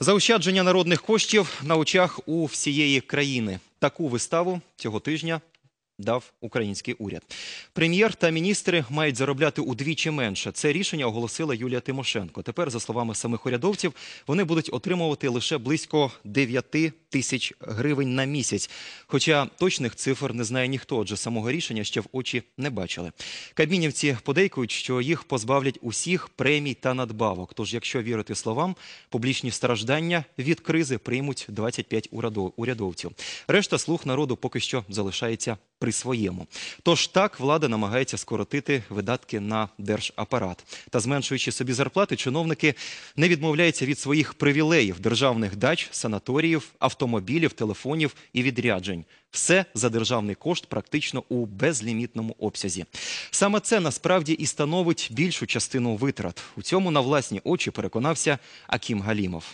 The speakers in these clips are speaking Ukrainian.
Заощадження народних коштів на очах у всієї країни. Таку виставу цього тижня дав український уряд. Прем'єр та міністри мають заробляти удвічі менше. Це рішення оголосила Юлія Тимошенко. Тепер, за словами самих урядовців, вони будуть отримувати лише близько 9 тисяч гривень на місяць. Хоча точних цифр не знає ніхто, адже самого рішення ще в очі не бачили. Кабмінівці подейкують, що їх позбавлять усіх премій та надбавок. Тож, якщо вірити словам, публічні страждання від кризи приймуть 25 урадо- урядовців. Решта слуг народу поки що залишається при своєму. Тож так влада намагається скоротити видатки на держапарат. Та зменшуючи собі зарплати, чиновники не відмовляються від своїх привілеїв державних дач, санаторіїв, автомобілів, телефонів і відряджень. Все за державний кошт, практично у безлімітному обсязі. Саме це насправді і становить більшу частину витрат. У цьому на власні очі переконався Акім Галімов.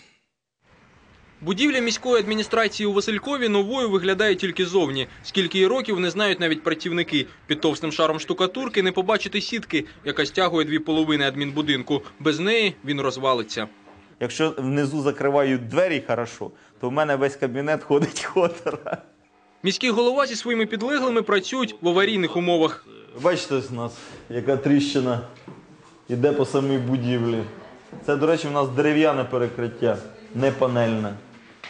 Будівля міської адміністрації у Василькові новою виглядає тільки зовні. Скільки їй років не знають навіть працівники. Під товстим шаром штукатурки не побачити сітки, яка стягує дві половини адмінбудинку. Без неї він розвалиться. Якщо внизу закривають двері хорошо, то в мене весь кабінет ходить ходора. Міський голова зі своїми підлеглими працюють в аварійних умовах. Бачите, у нас яка тріщина йде по самій будівлі. Це, до речі, у нас дерев'яне перекриття, не панельне.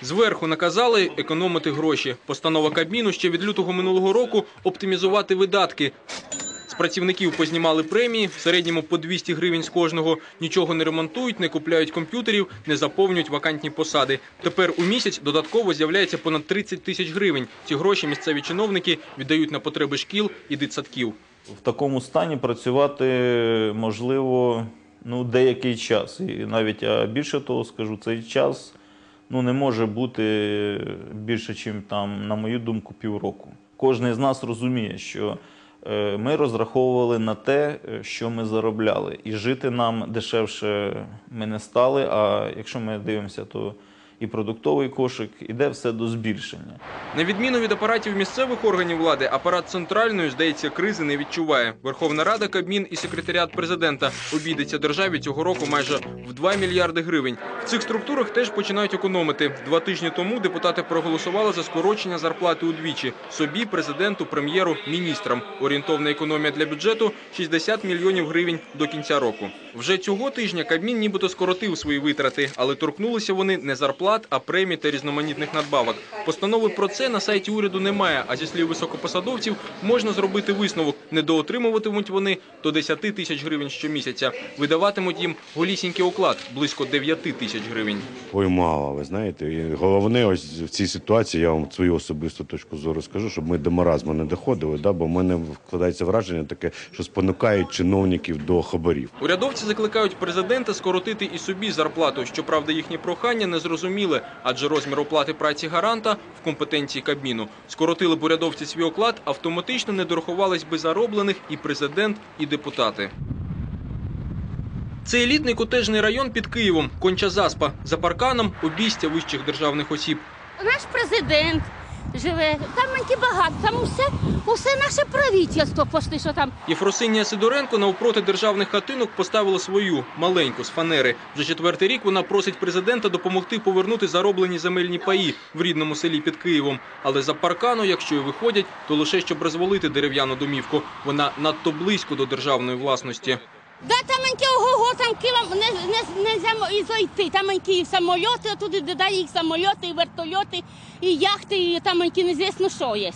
Зверху наказали економити гроші. Постанова Кабміну ще від лютого минулого року оптимізувати видатки. З працівників познімали премії, в середньому по 200 гривень з кожного. Нічого не ремонтують, не купляють комп'ютерів, не заповнюють вакантні посади. Тепер у місяць додатково з'являється понад 30 тисяч гривень. Ці гроші місцеві чиновники віддають на потреби шкіл і дитсадків. В такому стані працювати можливо ну, деякий час. І навіть більше того скажу, цей час ну, не може бути більше, ніж там, на мою думку, півроку. Кожен з нас розуміє, що ми розраховували на те, е, що ми заробляли. І жити нам дешевше ми не стали. А якщо ми дивимося, то і продуктовий кошик іде все до збільшення. На відміну від апаратів місцевих органів влади, апарат центральної, здається, кризи не відчуває. Верховна Рада, Кабмін і секретаріат президента обійдеться державі цього року майже в 2 мільярди гривень. В цих структурах теж починають економити. Два тижні тому депутати проголосували за скорочення зарплати удвічі собі, президенту, прем'єру, міністрам. Орієнтовна економія для бюджету 60 мільйонів гривень до кінця року. Вже цього тижня Кабмін нібито скоротив свої витрати, але торкнулися вони не зарплат, а премій та різноманітних надбавок. Постанови про це на сайті уряду немає. А зі слів високопосадовців можна зробити висновок. Недоотримуватимуть вони до 10 тисяч гривень щомісяця. Видаватимуть їм голісінький оклад близько 9 тисяч гривень. Ой, мало, ви знаєте. І головне, ось в цій ситуації я вам свою особисту точку зору скажу, щоб ми до маразму не доходили, да, бо в мене вкладається враження таке, що спонукають чиновників до хабарів. Урядовці закликають президента скоротити і собі зарплату. Щоправда, їхні прохання не зрозуміли, адже розмір оплати праці гаранта в компетенції Кабміну. Скоротили б урядовці свій оклад, автоматично не дорахувались би зароблених і президент, і депутати. Це елітний котежний район під Києвом, Конча Заспа. За парканом обійстя вищих державних осіб. Наш президент живе, там маньки багато, там усе, усе наше правительство пошли, що там. Єфросинія Сидоренко навпроти державних хатинок поставила свою маленьку з фанери. Вже четвертий рік вона просить президента допомогти повернути зароблені земельні паї в рідному селі під Києвом. Але за паркану, якщо і виходять, то лише щоб розвалити дерев'яну домівку. Вона надто близько до державної власності. Да, там маньки ого-го, там кілом не, не, не і зайти. Там маньки і самольоти, а туди додає їх самольоти, і вертольоти, і яхти, і там маньки незвісно що є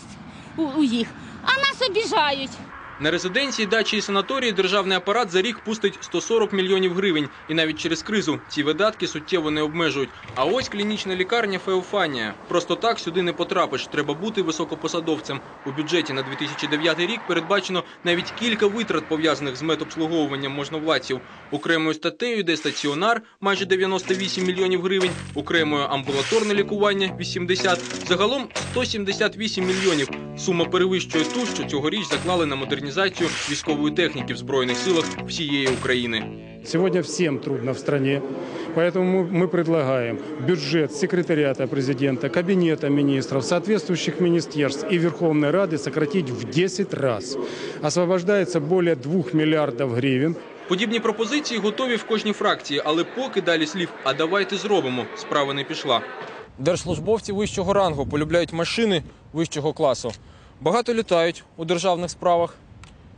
у, у їх. А нас обіжають. На резиденції, дачі і санаторії державний апарат за рік пустить 140 мільйонів гривень. І навіть через кризу ці видатки суттєво не обмежують. А ось клінічна лікарня Феофанія. Просто так сюди не потрапиш. Треба бути високопосадовцем. У бюджеті на 2009 рік передбачено навіть кілька витрат, пов'язаних з медобслуговуванням можновладців. Окремою статтею йде стаціонар майже 98 мільйонів гривень, окремою амбулаторне лікування 80, загалом 178 мільйонів. Сума перевищує ту, що цьогоріч заклали на модернізацію військової техніки в збройних силах всієї України. Сегодня всем трудно в стране, поэтому мы, мы предлагаем бюджет секретариата президента, кабинета министров, соответствующих министерств и Верховной Рады сократить в 10 раз. Освобождается более 2 миллиардов гривен. Подібні пропозиції готові в кожній фракції, але поки далі слів «а давайте зробимо» справа не пішла. Держслужбовці вищого рангу полюбляють машини вищого класу. Багато літають у державних справах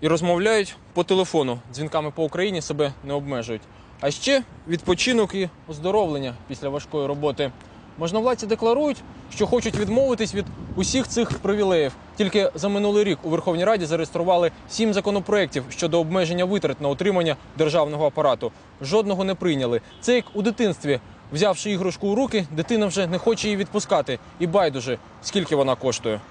і розмовляють по телефону. Дзвінками по Україні себе не обмежують. А ще відпочинок і оздоровлення після важкої роботи. Можновладці декларують, що хочуть відмовитись від усіх цих привілеїв. Тільки за минулий рік у Верховній Раді зареєстрували сім законопроєктів щодо обмеження витрат на утримання державного апарату. Жодного не прийняли. Це як у дитинстві. Взявши іграшку у руки, дитина вже не хоче її відпускати. І байдуже, скільки вона коштує.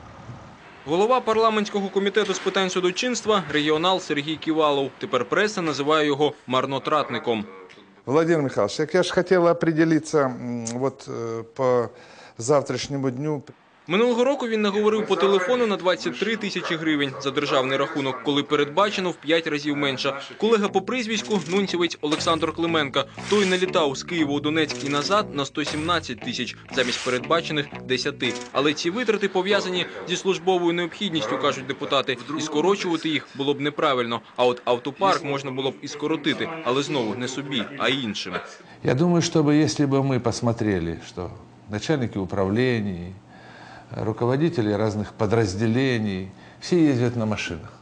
Голова парламентського комітету з питань судочинства регіонал Сергій Ківалов. Тепер преса називає його марнотратником. Владимир Михайлович, як я ж хотел определиться вот э, по завтрашнему дню. Минулого року він наговорив по телефону на 23 тисячі гривень за державний рахунок, коли передбачено в 5 разів менше. Колега по прізвиську нунцівець Олександр Клименка. Той налітав з Києва у Донецьк і назад на 117 тисяч замість передбачених 10. Але ці витрати пов'язані зі службовою необхідністю, кажуть депутати, і скорочувати їх було б неправильно. А от автопарк можна було б і скоротити, але знову не собі, а іншим. Я думаю, чтобы если бы мы посмотрели, что начальники управлений, руководители разных подразделений, все ездят на машинах.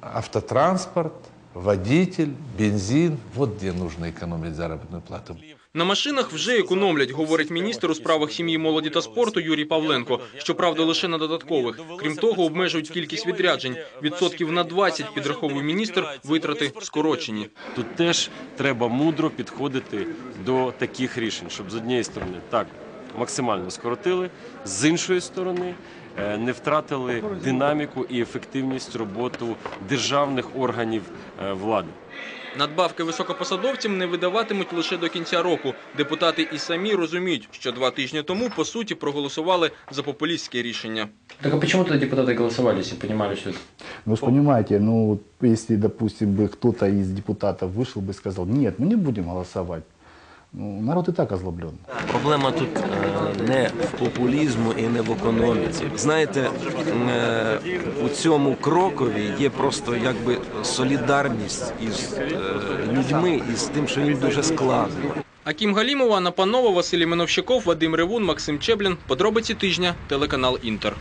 Автотранспорт, водитель, бензин, вот где нужно экономить заработную плату. На машинах вже економлять, говорить міністр у справах сім'ї, молоді та спорту Юрій Павленко. Щоправда, лише на додаткових. Крім того, обмежують кількість відряджень. Відсотків на 20, підраховує міністр, витрати скорочені. Тут теж треба мудро підходити до таких рішень, щоб з однієї сторони так максимально скоротили, з іншої сторони е, не втратили динаміку і ефективність роботу державних органів е, влади. Надбавки високопосадовцям не видаватимуть лише до кінця року. Депутати і самі розуміють, що два тижні тому по суті проголосували за популістське рішення. Так а почему тогда депутаты голосовали, если понимали, что это Вы же понимаете, ну, вот если, допустим, бы кто-то из депутатов вышел бы и сказал, нет, мы не будем голосовать, ну, народ и так озлоблен. Проблема тут е, не в популізму і не в економіці. Знаєте, е, у цьому крокові є просто якби солідарність із е, людьми і з тим, що їм дуже складно. Акім Галімова, Анна Панова, Василій Меновщиков, Вадим Ревун, Максим Чеблін. Подробиці тижня. Телеканал Інтер.